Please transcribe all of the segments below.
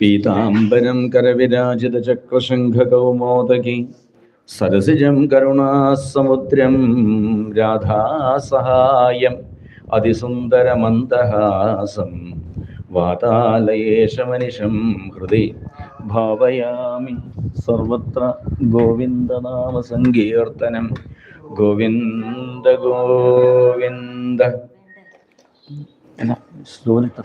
പീതാംബരം കരവിരാജിതചക്രശംഖകൗമോദകി സരസിജം കരുണാസമുദ്രം രാധാസഹായം. അതിസുന്ദരമന്ദഹാസം വാതാലയേശമനിഷം ഹൃദി ഭാവയാമി. സർവത്ര ഗോവിന്ദനാമസങ്കീർത്തനം. ഗോവിന്ദ ഗോവിന്ദ. എന്നാ സ്ലോലിട്ട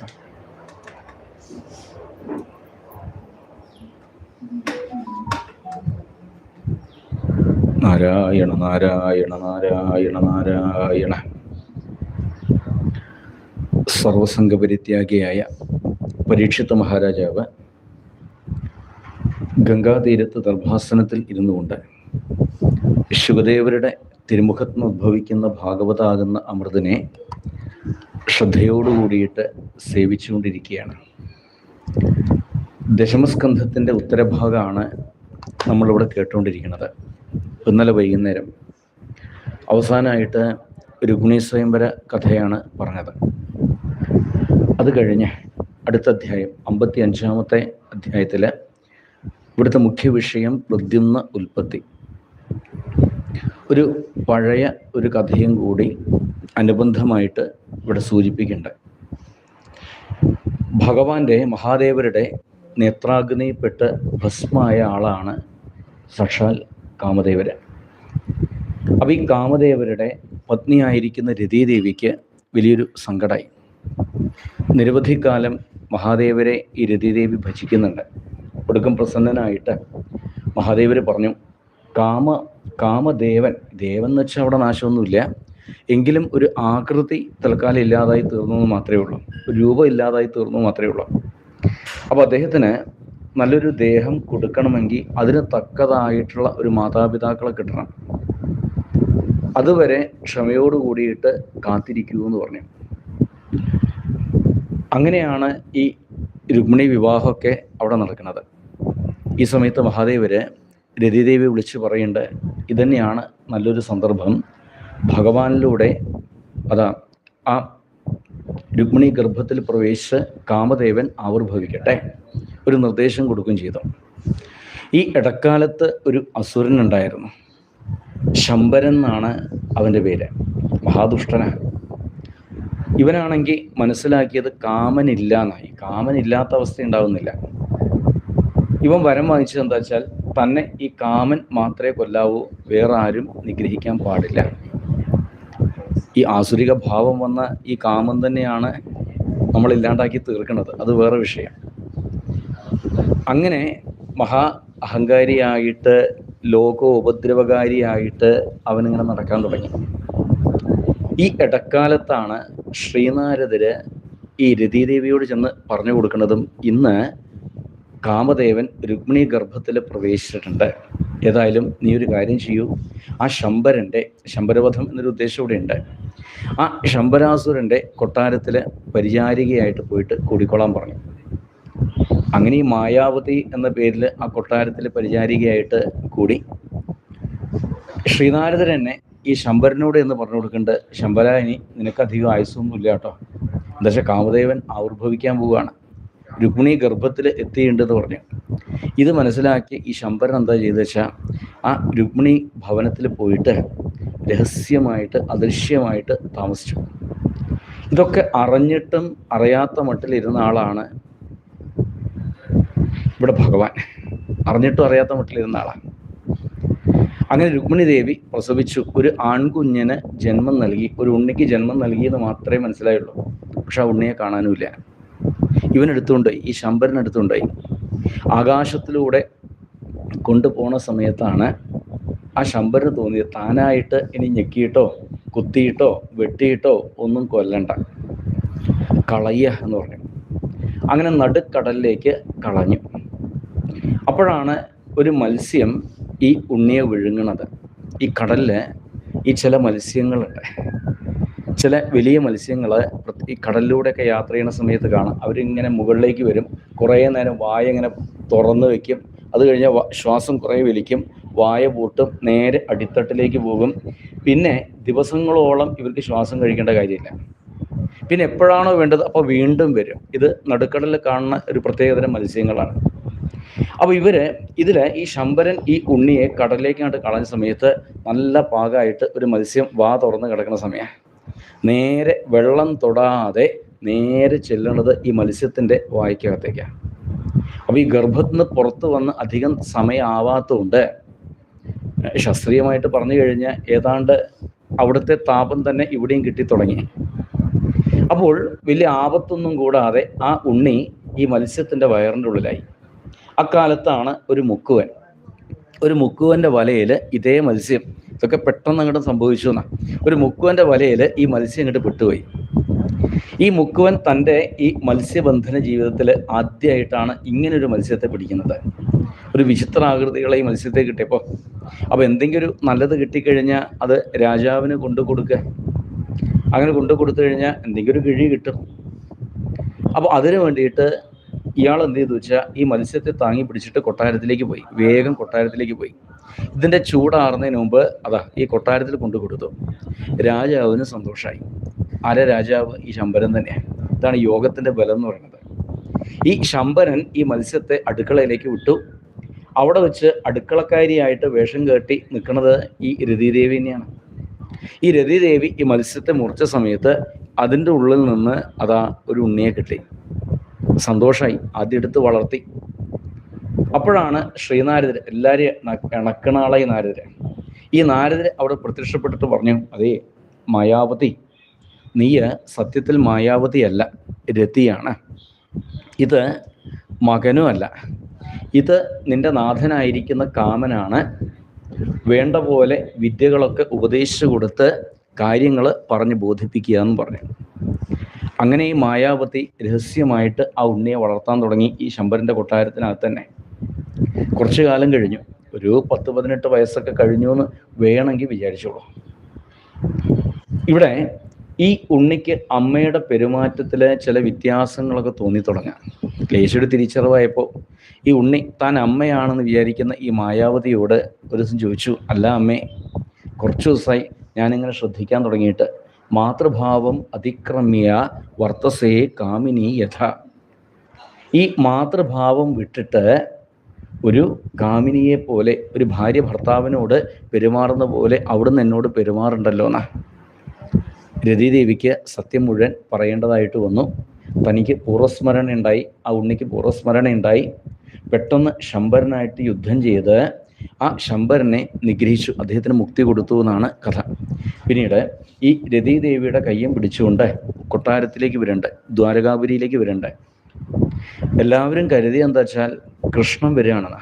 നാരായണ നാരായണ നാരായണ നാരായണ. സർവസംഘപരിത്യാഗിയായ പരീക്ഷിത്ത മഹാരാജാവ് ഗംഗാതീരത്ത് ദർഭാസനത്തിൽ ഇരുന്നു കൊണ്ട് ശിവദേവരുടെ തിരുമുഖത്ത് ഉദ്ഭവിക്കുന്ന ഭാഗവതാകുന്ന അമൃതിനെ ശ്രദ്ധയോടുകൂടിയിട്ട് സേവിച്ചുകൊണ്ടിരിക്കുകയാണ്. ദശമസ്കന്ധത്തിന്റെ ഉത്തരഭാഗമാണ് നമ്മളിവിടെ കേട്ടുകൊണ്ടിരിക്കുന്നത്. ഇന്നലെ വൈകുന്നേരം അവസാനമായിട്ട് രുഗ്ണി സ്വയംവര കഥയാണ് പറഞ്ഞത്. അത് കഴിഞ്ഞ് അടുത്ത അധ്യായം അമ്പത്തി അഞ്ചാമത്തെ അധ്യായത്തിൽ ഇവിടുത്തെ മുഖ്യ വിഷയം പ്രദ്യുന്ന ഉൽപ്പത്തി. ഒരു പഴയ ഒരു കഥയും കൂടി അനുബന്ധമായിട്ട് ഇവിടെ സൂചിപ്പിക്കേണ്ട ഭഗവാന്റെ മഹാദേവരുടെ നേത്രാഗ്നിപ്പെട്ട് ഭസ്മായ ആളാണ് സാക്ഷാൽ കാമദേവര്. അപ്പം ഈ കാമദേവരുടെ പത്നിയായിരിക്കുന്ന രതീദേവിക്ക് വലിയൊരു സങ്കടമായി നിരവധി കാലം മഹാദേവരെ ഈ രതീദേവി ഭജിക്കുന്നുണ്ട്. ഒടുക്കം പ്രസന്നനായിട്ട് മഹാദേവർ പറഞ്ഞു കാമ കാമദേവൻ ദേവൻ എന്ന് വെച്ചാൽ അവിടെ നാശമൊന്നുമില്ല. എങ്കിലും ഒരു ആകൃതി തൽക്കാലം ഇല്ലാതായി തീർന്നു എന്ന് മാത്രമേ ഉള്ളൂ. രൂപം ഇല്ലാതായി തീർന്നു മാത്രമേ ഉള്ളൂ. അപ്പോൾ അദ്ദേഹത്തിന് നല്ലൊരു ദേഹം കൊടുക്കണമെങ്കിൽ അതിന് തക്കതായിട്ടുള്ള ഒരു മാതാപിതാക്കളെ കിട്ടണം. അതുവരെ ക്ഷമയോട് കൂടിയിട്ട് കാത്തിരിക്കൂ എന്ന് പറഞ്ഞു. അങ്ങനെയാണ് ഈ രുക്മിണി വിവാഹമൊക്കെ അവിടെ നടക്കുന്നത്. ഈ സമയത്ത് മഹാദേവര് രതിദേവി വിളിച്ച് പറയുന്നുണ്ട് ഇതന്നെയാണ് നല്ലൊരു സന്ദർഭം. ഭഗവാനിലൂടെ അതാ ആ രുക്മിണി ഗർഭത്തിൽ പ്രവേശിച്ച് കാമദേവൻ ആവിർഭവിക്കട്ടെ ഒരു നിർദ്ദേശം കൊടുക്കുകയും ചെയ്തു. ഈ ഇടക്കാലത്ത് ഒരു അസുരൻ ഉണ്ടായിരുന്നു. ശമ്പരൻ എന്നാണ് അവന്റെ പേര്. മഹാദുഷ്ടനാണ് ഇവനാണെങ്കിൽ മനസ്സിലാക്കിയത് കാമനില്ല എന്നായി കാമനില്ലാത്ത അവസ്ഥ ഉണ്ടാവുന്നില്ല. ഇവൻ വരം വാങ്ങിച്ചത് എന്താ വെച്ചാൽ തന്നെ ഈ കാമൻ മാത്രമേ കൊല്ലാവൂ വേറെ ആരും നിഗ്രഹിക്കാൻ പാടില്ല. ഈ ആസുരിക ഭാവം വന്ന ഈ കാമം തന്നെയാണ് നമ്മൾ ഇല്ലാണ്ടാക്കി തീർക്കുന്നത്. അത് വേറെ വിഷയം. അങ്ങനെ മഹാ അഹങ്കാരിയായിട്ട് ലോകോപദ്രവകാരിയായിട്ട് അവനിങ്ങനെ നടക്കാൻ തുടങ്ങി. ഈ ഇടക്കാലത്താണ് ശ്രീനാരദര് ഈ രതിദേവിയോട് ചെന്ന് പറഞ്ഞു കൊടുക്കുന്നതും ഇന്ന് കാമദേവൻ രുക്മിണി ഗർഭത്തിൽ പ്രവേശിച്ചിട്ടുണ്ട്. ഏതായാലും നീ ഒരു കാര്യം ചെയ്യൂ. ആ ശമ്പരന്റെ ശമ്പരവധം എന്നൊരു ഉദ്ദേശം ഇവിടെ ഉണ്ട്. ആ ശമ്പരാസുരന്റെ കൊട്ടാരത്തിലെ പരിചാരികയായിട്ട് പോയിട്ട് കൂടിക്കൊള്ളാൻ പറഞ്ഞു. അങ്ങനെ ഈ മായാവതി എന്ന പേരിൽ ആ കൊട്ടാരത്തിൽ പരിചാരികയായിട്ട് കൂടി ശ്രീനാരദൻ തന്നെ ഈ ശമ്പരനോട് എന്ന് പറഞ്ഞു കൊടുക്കേണ്ടത് ശമ്പര ഇനി നിനക്ക് അധികം ആയുസൊന്നും ഇല്ല കേട്ടോ. എന്താ വെച്ചാൽ കാമദേവൻ ആവിർഭവിക്കാൻ പോവുകയാണ്. രുക്മിണി ഗർഭത്തിൽ എത്തിയിട്ടുണ്ടെന്ന് പറഞ്ഞു. ഇത് മനസ്സിലാക്കി ഈ ശമ്പരൻ എന്താ ചെയ്തു വെച്ചാൽ ആ രുക്മിണി ഭവനത്തിൽ പോയിട്ട് രഹസ്യമായിട്ട് അദൃശ്യമായിട്ട് താമസിച്ചു. ഇതൊക്കെ അറിഞ്ഞിട്ടും അറിയാത്ത മട്ടിലിരുന്ന ആളാണ് ഇവിടെ ഭഗവാൻ. അറിഞ്ഞിട്ടും അറിയാത്ത മട്ടിലിരുന്ന ആളാണ് അങ്ങനെ രുക്മിണി ദേവി പ്രസവിച്ചു. ഒരു ആൺകുഞ്ഞിന് ജന്മം നൽകി ഒരു ഉണ്ണിക്ക് ജന്മം നൽകിയെന്ന് മാത്രമേ മനസ്സിലായുള്ളൂ. പക്ഷെ ആ ഉണ്ണിയെ കാണാനുമില്ല. ഇവനെടുത്തുകൊണ്ടുപോയി ഈ ശമ്പരനെടുത്തുകൊണ്ടുപോയി ആകാശത്തിലൂടെ കൊണ്ടുപോണ സമയത്താണ് ആ ശമ്പരന് തോന്നിയത്. താനായിട്ട് ഇനി ഞെക്കിയിട്ടോ കുത്തിയിട്ടോ വെട്ടിയിട്ടോ ഒന്നും കൊല്ലണ്ട. കളയ എന്ന് പറഞ്ഞു. അങ്ങനെ നടുക്കടലിലേക്ക് കളഞ്ഞു. അപ്പോഴാണ് ഒരു മത്സ്യം ഈ ഉണ്ണിയെ വിഴുങ്ങണത്. ഈ കടലിൽ ഈ ചില മത്സ്യങ്ങളുണ്ട്. ചില വലിയ മത്സ്യങ്ങൾ ഈ കടലിലൂടെയൊക്കെ യാത്ര ചെയ്യുന്ന സമയത്ത് കാണാം. അവരിങ്ങനെ മുകളിലേക്ക് വരും. കുറേ നേരം വായ ഇങ്ങനെ തുറന്നു വെക്കും. അത് കഴിഞ്ഞാൽ ശ്വാസം കുറേ വലിക്കും. വായ പൂട്ടും. നേരെ അടിത്തട്ടിലേക്ക് പോകും. പിന്നെ ദിവസങ്ങളോളം ഇവർക്ക് ശ്വാസം കഴിക്കേണ്ട കാര്യമില്ല. പിന്നെ എപ്പോഴാണോ വേണ്ടത് അപ്പോൾ വീണ്ടും വരും. ഇത് നടുക്കടലിൽ കാണുന്ന ഒരു പ്രത്യേകതരം മത്സ്യങ്ങളാണ്. അപ്പോൾ ഇവർ ഇതിൽ ഈ ശമ്പരൻ ഈ ഉണ്ണിയെ കടലിലേക്കായിട്ട് കളഞ്ഞ സമയത്ത് നല്ല പാകമായിട്ട് ഒരു മത്സ്യം വാ തുറന്ന് കിടക്കുന്ന സമയം. നേരെ വെള്ളം തൊടാതെ നേരെ ചെല്ലുന്നത് ഈ മത്സ്യത്തിന്റെ വായിക്കകത്തേക്കാണ് അപ്പോൾ ഈ ഗർഭത്തിൽ നിന്ന് പുറത്ത് വന്ന് അധികം സമയമാവാത്തതുകൊണ്ട് ശാസ്ത്രീയമായിട്ട് പറഞ്ഞു കഴിഞ്ഞാൽ ഏതാണ്ട് അവിടുത്തെ താപം തന്നെ ഇവിടെയും കിട്ടിത്തുടങ്ങി അപ്പോൾ വലിയ ആപത്തൊന്നും കൂടാതെ ആ ഉണ്ണി ഈ മത്സ്യത്തിന്റെ വയറിന്റെ ഉള്ളിലായി. അക്കാലത്താണ് ഒരു മുക്കുവൻ. ഒരു മുക്കുവന്റെ വലയിൽ ഇതേ മത്സ്യം ഇതൊക്കെ പെട്ടെന്ന് അങ്ങോട്ട് സംഭവിച്ചു എന്നാ. ഒരു മുക്കുവന്റെ വലയിൽ ഈ മത്സ്യം ഇങ്ങോട്ട് പെട്ടുപോയി. ഈ മുക്കുവൻ തന്റെ ഈ മത്സ്യബന്ധന ജീവിതത്തിൽ ആദ്യമായിട്ടാണ് ഒരു മത്സ്യത്തെ പിടിക്കുന്നത്. ഒരു വിചിത്ര ആകൃതികളെ ഈ മത്സ്യത്തെ കിട്ടിയപ്പോൾ അപ്പോൾ എന്തെങ്കിലും ഒരു നല്ലത് കിട്ടിക്കഴിഞ്ഞാൽ അത് രാജാവിന് കൊണ്ടു കൊടുക്കുക. അങ്ങനെ കൊണ്ടു കൊടുത്തു കഴിഞ്ഞാൽ എന്തെങ്കിലും ഒരു കിഴി കിട്ടും. അപ്പോൾ അതിനു വേണ്ടിയിട്ട് ഇയാൾ എന്ത് ചെയ്തു വെച്ചാൽ ഈ മത്സ്യത്തെ താങ്ങി പിടിച്ചിട്ട് കൊട്ടാരത്തിലേക്ക് പോയി. വേഗം കൊട്ടാരത്തിലേക്ക് പോയി. ഇതിന്റെ ചൂടാറുന്നതിന് മുമ്പ് അതാ ഈ കൊട്ടാരത്തിൽ കൊണ്ടു കൊടുത്തു. രാജാവിന് സന്തോഷമായി അര രാജാവ്? ഈ ശമ്പരൻ തന്നെയാണ് ഇതാണ് യോഗത്തിന്റെ ബലം എന്ന് പറയുന്നത്. ഈ ശമ്പരൻ ഈ മത്സ്യത്തെ അടുക്കളയിലേക്ക് വിട്ടു. അവിടെ വെച്ച് അടുക്കളക്കാരിയായിട്ട് വേഷം കെട്ടി നിൽക്കുന്നത് ഈ രതിദേവി തന്നെയാണ്. ഈ രതിദേവി ഈ മത്സ്യത്തെ മുറിച്ച സമയത്ത് അതിന്റെ ഉള്ളിൽ നിന്ന് അതാ ഒരു ഉണ്ണിയെ കിട്ടി. സന്തോഷമായി ആദ്യം എടുത്ത് വളർത്തി. അപ്പോഴാണ് ശ്രീനാരദർ എല്ലാവരെയും ഇണക്കണാളായി നാരദര്. ഈ നാരദര് അവിടെ പ്രത്യക്ഷപ്പെട്ടിട്ട് പറഞ്ഞു അതേ മായാവതി നീ സത്യത്തിൽ മായാവതിയല്ല രതിയാണ്. ഇത് മകനുമല്ല. ഇത് നിന്റെ നാഥനായിരിക്കുന്ന കാമനാണ്. വേണ്ട പോലെ വിദ്യകളൊക്കെ ഉപദേശിച്ചു കൊടുത്ത് കാര്യങ്ങൾ പറഞ്ഞ് ബോധിപ്പിക്കുക എന്ന് പറഞ്ഞു. അങ്ങനെ ഈ മായാവതി രഹസ്യമായിട്ട് ആ ഉണ്ണിയെ വളർത്താൻ തുടങ്ങി ഈ ശമ്പരന്റെ കൊട്ടാരത്തിനകത്ത് തന്നെ. കുറച്ചു കാലം കഴിഞ്ഞു. ഒരു പത്ത് പതിനെട്ട് വയസ്സൊക്കെ കഴിഞ്ഞു എന്ന് വേണമെങ്കിൽ വിചാരിച്ചോളൂ. ഇവിടെ ഈ ഉണ്ണിക്ക് അമ്മയുടെ പെരുമാറ്റത്തിലെ ചില വ്യത്യാസങ്ങളൊക്കെ തോന്നി തുടങ്ങാം. ക്ലേശയുടെ തിരിച്ചറിവായപ്പോൾ ഈ ഉണ്ണി താൻ അമ്മയാണെന്ന് വിചാരിക്കുന്ന ഈ മായാവതിയോട് ഒരു ദിവസം ചോദിച്ചു അല്ല അമ്മേ കുറച്ച് ദിവസമായി ഞാനിങ്ങനെ ശ്രദ്ധിക്കാൻ തുടങ്ങിയിട്ട് മാതൃഭാവം അതിക്രമ്യ വർത്തസേ കാമിനി യഥ. ഈ മാതൃഭാവം വിട്ടിട്ട് ഒരു കാമിനിയെ പോലെ ഒരു ഭാര്യ ഭർത്താവിനോട് പെരുമാറുന്ന പോലെ അവിടുന്ന് എന്നോട് പെരുമാറുണ്ടല്ലോ എന്നാ. രതിദേവിക്ക് സത്യം മുഴുവൻ പറയേണ്ടതായിട്ട് വന്നു. തനിക്ക് പൂർവസ്മരണ ഉണ്ടായി. ആ ഉണ്ണിക്ക് പൂർവസ്മരണ ഉണ്ടായി. പെട്ടെന്ന് ശമ്പരനായിട്ട് യുദ്ധം ചെയ്ത് ആ ശമ്പരനെ നിഗ്രഹിച്ചു. അദ്ദേഹത്തിന് മുക്തി കൊടുത്തു എന്നാണ് കഥ. പിന്നീട് ഈ രതിദേവിയുടെ കയ്യും പിടിച്ചുകൊണ്ട് കൊട്ടാരത്തിലേക്ക് വരണ്ട് ദ്വാരകാപുരിയിലേക്ക് വരണ്ട്. എല്ലാവരും കരുതി എന്താ വെച്ചാൽ കൃഷ്ണൻ വരികയാണെന്ന്.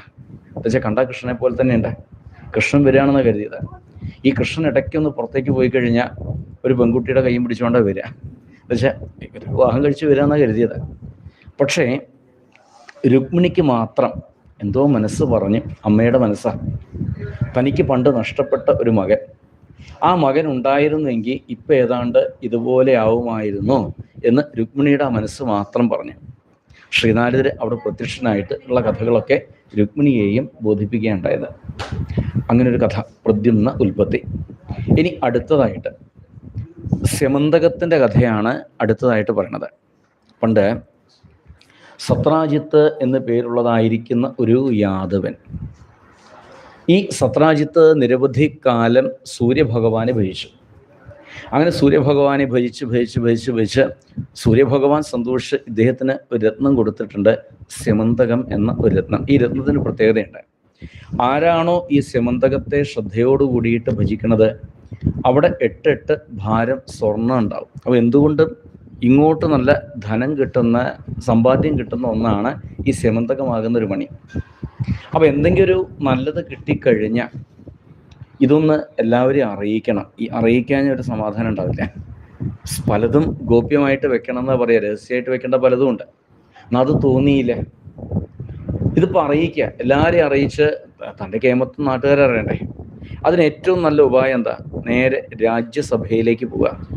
വെച്ചാൽ കണ്ട കൃഷ്ണനെ പോലെ തന്നെ ഉണ്ട് കൃഷ്ണൻ വരികയാണെന്ന് കരുതിയത്. ഈ കൃഷ്ണൻ ഇടയ്ക്കൊന്ന് പുറത്തേക്ക് പോയി കഴിഞ്ഞാൽ ഒരു പെൺകുട്ടിയുടെ കൈയും പിടിച്ചുകൊണ്ടാണ് വരിക. എന്നുവെച്ചാൽ വിവാഹം കഴിച്ച് വരികയെന്നാണ് കരുതിയത്. പക്ഷേ രുക്മിണിക്ക് മാത്രം എന്തോ മനസ്സ് പറഞ്ഞ് അമ്മയുടെ മനസ്സാണ് തനിക്ക് പണ്ട് നഷ്ടപ്പെട്ട ഒരു മകൻ. ആ മകൻ ഉണ്ടായിരുന്നെങ്കിൽ ഇപ്പം ഏതാണ്ട് ഇതുപോലെ ആവുമായിരുന്നു എന്ന് രുക്മിണിയുടെ ആ മനസ്സ് മാത്രം പറഞ്ഞു. ശ്രീനാരദർ അവിടെ പ്രത്യക്ഷനായിട്ട് ഉള്ള കഥകളൊക്കെ രുക്മിണിയെയും ബോധിപ്പിക്കുകയുണ്ടായത്. അങ്ങനെ ഒരു കഥ പ്രദ്യുന്ന ഉൽപ്പത്തി. ഇനി അടുത്തതായിട്ട്. സ്യമന്തകത്തിന്റെ കഥയാണ് അടുത്തതായിട്ട് പറയണത്. പണ്ട് സത്രാജിത്ത് എന്ന് പേരുള്ളതായിരിക്കുന്ന ഒരു യാദവൻ. ഈ സത്രാജിത്ത് നിരവധി കാലം സൂര്യഭഗവാനെ ഭജിച്ചു. അങ്ങനെ സൂര്യഭഗവാനെ ഭജിച്ച് ഭജിച്ച് ഭജിച്ച് ഭജിച്ച് സൂര്യഭഗവാൻ സന്തോഷിച്ച് ഇദ്ദേഹത്തിന് ഒരു രത്നം കൊടുത്തിട്ടുണ്ട് സ്യമന്തകം എന്ന ഒരു രത്നം. ഈ രത്നത്തിന് പ്രത്യേകതയുണ്ട്. ആരാണോ ഈ സ്യമന്തകത്തെ ശ്രദ്ധയോടു കൂടിയിട്ട് ഭജിക്കുന്നത് അവിടെ എട്ടെട്ട് ഭാരം സ്വർണം ഉണ്ടാവും. അപ്പോൾ എന്തുകൊണ്ടും ഇങ്ങോട്ട് നല്ല ധനം കിട്ടുന്ന സമ്പാദ്യം കിട്ടുന്ന ഒന്നാണ് ഈ സ്യമന്തകമാകുന്ന ഒരു മണി അപ്പോൾ എന്തെങ്കിലും ഒരു നല്ലത് കിട്ടിക്കഴിഞ്ഞാൽ ഇതൊന്ന് എല്ലാവരെയും അറിയിക്കണം. ഈ അറിയിക്കാൻ ഒരു സമാധാനം ഉണ്ടാവില്ല. പലതും ഗോപ്യമായിട്ട് വെക്കണം എന്നാ പറയാ. രഹസ്യമായിട്ട് വെക്കേണ്ട പലതും ഉണ്ട്. എന്നാൽ അത് തോന്നിയില്ല. ഇതിപ്പോൾ അറിയിക്കുക. എല്ലാവരെയും അറിയിച്ച് തന്റെ കേമത്തും നാട്ടുകാരെ അറിയണ്ടേ? അതിന് ഏറ്റവും നല്ല ഉപായം എന്താ? നേരെ രാജ്യസഭയിലേക്ക് പോവുക.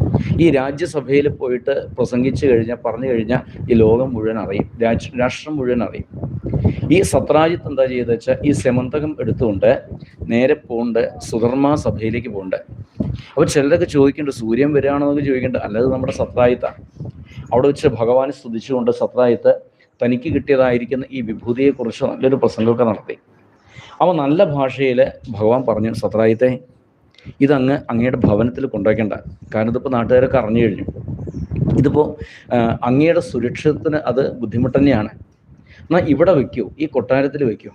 ഈ രാജ്യസഭയിൽ പോയിട്ട് പ്രസംഗിച്ചു കഴിഞ്ഞാൽ പറഞ്ഞു കഴിഞ്ഞാൽ ഈ ലോകം മുഴുവൻ അറിയും. രാഷ്ട്രം മുഴുവൻ അറിയും. ഈ സത്രാജിത്ത് എന്താ ചെയ്തത് വെച്ചാൽ ഈ സെമന്തകം എടുത്തുകൊണ്ട് നേരെ പോണ്ട് സുധർമ്മ സഭയിലേക്ക് പോണ്ട്. അപ്പോൾ ചിലരൊക്കെ ചോദിക്കുന്നുണ്ട് സൂര്യൻ വരികയാണെന്നൊക്കെ ചോദിക്കുന്നുണ്ട്. അല്ലാതെ നമ്മുടെ സത്രാജിത്താണ്. അവിടെ വെച്ച് ഭഗവാനെ സ്തുതിച്ചുകൊണ്ട് സത്രായിത്ത് തനിക്ക് കിട്ടിയതായിരിക്കുന്ന ഈ വിഭൂതിയെക്കുറിച്ച് നല്ലൊരു പ്രസംഗമൊക്കെ നടത്തി. അപ്പോൾ നല്ല ഭാഷയിൽ ഭഗവാൻ പറഞ്ഞു സത്രായിത്തെ ഇതങ്ങ് അങ്ങയുടെ ഭവനത്തിൽ കൊണ്ടുവയ്ക്കേണ്ട. കാരണം ഇതിപ്പോൾ നാട്ടുകാരൊക്കെ അറിഞ്ഞു കഴിഞ്ഞു. ഇതിപ്പോൾ അങ്ങയുടെ സുരക്ഷിതത്തിന് അത് ബുദ്ധിമുട്ട് തന്നെയാണ്. എന്നാൽ ഇവിടെ വെക്കൂ ഈ കൊട്ടാരത്തിൽ വെക്കൂ.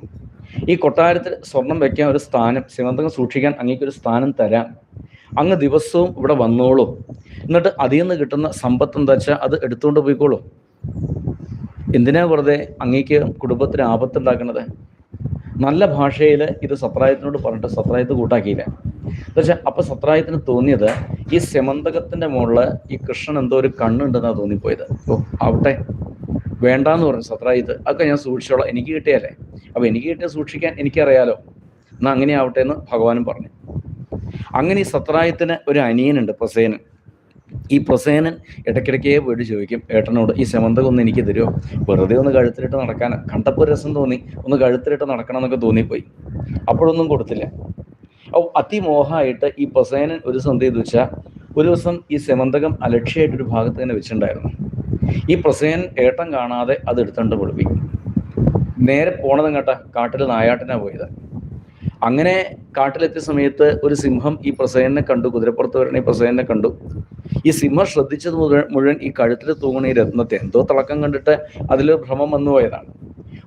ഈ കൊട്ടാരത്തിൽ സ്വർണം വയ്ക്കാൻ ഒരു സ്ഥാനം സിമന്തകം സൂക്ഷിക്കാൻ അങ്ങേക്കൊരു സ്ഥാനം തരാം. അങ്ങ് ദിവസവും ഇവിടെ വന്നോളൂ. എന്നിട്ട് അതിൽ നിന്ന് കിട്ടുന്ന സമ്പത്ത് എന്താ വെച്ചാൽ അത് എടുത്തുകൊണ്ട് പോയിക്കോളൂ. എന്തിനാ വെറുതെ അങ്ങേക്ക് കുടുംബത്തിന് ആപത്തുണ്ടാക്കുന്നത് നല്ല ഭാഷയിൽ ഇത് സത്രായത്തിനോട് പറഞ്ഞിട്ട് സത്രായത്ത് കൂട്ടാക്കിയില്ല. എന്നുവെച്ചാൽ അപ്പൊ സത്രായത്തിന് തോന്നിയത് ഈ സെമന്തകത്തിന്റെ മുകളിൽ ഈ കൃഷ്ണൻ എന്തോ ഒരു കണ്ണുണ്ടെന്നാണ് തോന്നിപ്പോയത്. ഓ ആവട്ടെ. വേണ്ടാന്ന് പറഞ്ഞു സത്ര ഇത് അതൊക്കെ ഞാൻ സൂക്ഷിച്ചോളാം. എനിക്ക് കിട്ടിയല്ലേ? അപ്പൊ എനിക്ക് കിട്ടിയ സൂക്ഷിക്കാൻ എനിക്കറിയാലോ. എന്നാ അങ്ങനെ ആവട്ടെ എന്ന് ഭഗവാനും പറഞ്ഞു. അങ്ങനെ ഈ സത്രായത്തിന് ഒരു അനിയനുണ്ട് പ്രസേനൻ. ഈ പ്രസേനൻ ഇടയ്ക്കിടയ്ക്കേ പോയിട്ട് ചോദിക്കും ഏട്ടനോട് ഈ സെമന്തകം ഒന്ന് എനിക്ക് തരുമോ വെറുതെ ഒന്ന് കഴുത്തിലിട്ട് നടക്കാൻ. കണ്ടപ്പോൾ രസം തോന്നി. ഒന്ന് കഴുത്തിലിട്ട് നടക്കണം എന്നൊക്കെ തോന്നിപ്പോയി. അപ്പോഴൊന്നും കൊടുത്തില്ല. അപ്പോൾ അതിമോഹമായിട്ട് ഈ പ്രസേനൻ ഒരു സന്ധി ചെയ്തു വെച്ചാൽ ഒരു ദിവസം ഈ സെമന്തകം അലക്ഷ്യമായിട്ടൊരു ഭാഗത്ത് തന്നെ വെച്ചിട്ടുണ്ടായിരുന്നു. ഈ പ്രസേനൻ ഏട്ടം കാണാതെ അത് എടുത്തുകൊണ്ട് പൊളിപ്പി നേരെ പോണതും കേട്ട കാട്ടിൽ നായാട്ടിനാ പോയത്. അങ്ങനെ കാട്ടിലെത്തിയ സമയത്ത് ഒരു സിംഹം ഈ പ്രസേനെ കണ്ടു കുതിരപ്പുറത്ത് വരണ ഈ പ്രസേനെ കണ്ടു. ഈ സിംഹം ശ്രദ്ധിച്ചത് മുഴുവൻ മുഴുവൻ ഈ കഴുത്തിൽ തൂങ്ങണ ഈ രത്നത്തെ എന്തോ തിളക്കം കണ്ടിട്ട് അതിൽ ഭ്രമം വന്നു പോയതാണ്.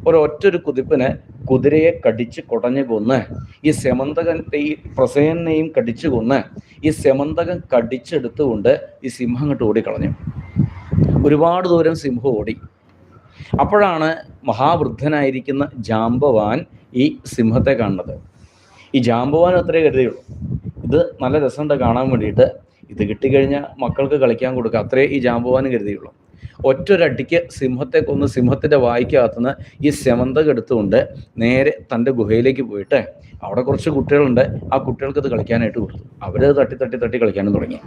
ഒരൊറ്റൊരു കുതിപ്പിന് കുതിരയെ കടിച്ച് കുടഞ്ഞു കൊന്ന് ഈ സെമന്തകത്തെ ഈ പ്രസേനെയും കടിച്ചു കൊന്ന് ഈ സെമന്തകം കടിച്ചെടുത്തുകൊണ്ട് ഈ സിംഹം അങ്ങോട്ട് ഓടിക്കളഞ്ഞു. ഒരുപാട് ദൂരം സിംഹം ഓടി. അപ്പോഴാണ് മഹാവൃദ്ധനായിരിക്കുന്ന ജാമ്പവാൻ ഈ സിംഹത്തെ കാണുന്നത്. ഈ ജാമ്പവാൻ അത്രേ കരുതിയുള്ളൂ. ഇത് നല്ല രസമുണ്ട് കാണാൻ വേണ്ടിയിട്ട്. ഇത് കിട്ടിക്കഴിഞ്ഞാൽ മക്കൾക്ക് കളിക്കാൻ കൊടുക്കുക. അത്രേ ഈ ജാമ്പവാനും കരുതിയുള്ളൂ. ഒറ്റൊരടിക്ക് സിംഹത്തെ കൊന്ന് സിംഹത്തിന്റെ വായിക്കകത്തുനിന്ന് ഈ സെമന്തക എടുത്തുകൊണ്ട് നേരെ തന്റെ ഗുഹയിലേക്ക് പോയിട്ട് അവിടെ കുറച്ച് കുട്ടികളുണ്ട്. ആ കുട്ടികൾക്ക് ഇത് കളിക്കാനായിട്ട് കൊടുത്തു. അവരത് തട്ടി തട്ടി തട്ടി കളിക്കാനും തുടങ്ങി.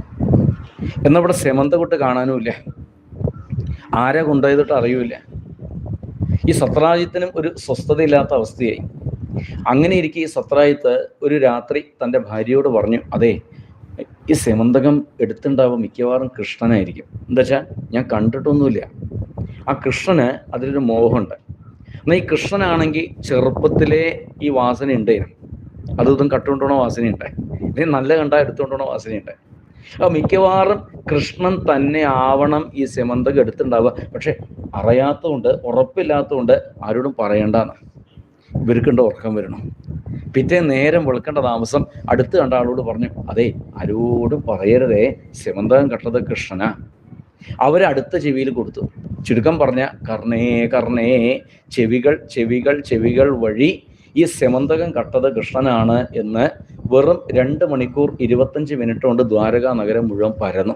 എന്നവിടെ സെമന്ത കുട്ട് കാണാനുമില്ല. ആരെ കൊണ്ടുപോയതിട്ട് അറിയൂല ഈ സത്രാജിത്തിനും ഒരു സ്വസ്ഥതയില്ലാത്ത അവസ്ഥയായി. അങ്ങനെ ഇരിക്കെ ഈ സത്രാജിത്ത് ഒരു രാത്രി തന്റെ ഭാര്യയോട് പറഞ്ഞു അതെ ഈ സെമന്തകം എടുത്തുണ്ടാവുക മിക്കവാറും കൃഷ്ണനായിരിക്കും. എന്താ വെച്ചാൽ ഞാൻ കണ്ടിട്ടൊന്നുമില്ല. ആ കൃഷ്ണന് അതിലൊരു മോഹമുണ്ട്. എന്നാൽ ഈ കൃഷ്ണനാണെങ്കിൽ ചെറുപ്പത്തിലെ ഈ വാസന ഉണ്ടായിരുന്നു അതും ഇതും വാസനയുണ്ട്. ഇനി നല്ല കണ്ടാൽ എടുത്തുകൊണ്ടോണോ വാസനയുണ്ട്. മിക്കവാറും കൃഷ്ണൻ തന്നെ ആവണം ഈ സിമന്തക എടുത്തുണ്ടാവുക പക്ഷെ അറിയാത്തതുകൊണ്ട് ഉറപ്പില്ലാത്തതുകൊണ്ട് ആരോടും പറയണ്ടെന്ന്. ഇവർക്കുണ്ട് ഉറക്കം വരണം. പിറ്റേ നേരം വെളുക്കേണ്ട താമസം അടുത്ത് കണ്ട ആളോട് പറഞ്ഞു അതെ ആരോടും പറയരുതേ സെമന്തകം കട്ടത് കൃഷ്ണനാ. അവരടുത്ത ചെവിയിൽ കൊടുത്തു. ചുരുക്കം പറഞ്ഞ കർണേ കർണേ ചെവികൾ ചെവികൾ ചെവികൾ വഴി ഈ സെമന്തകം കട്ടത് കൃഷ്ണനാണ് എന്ന് വെറും രണ്ട് മണിക്കൂർ ഇരുപത്തഞ്ച് മിനിറ്റ് കൊണ്ട് ദ്വാരക നഗരം മുഴുവൻ പരന്നു.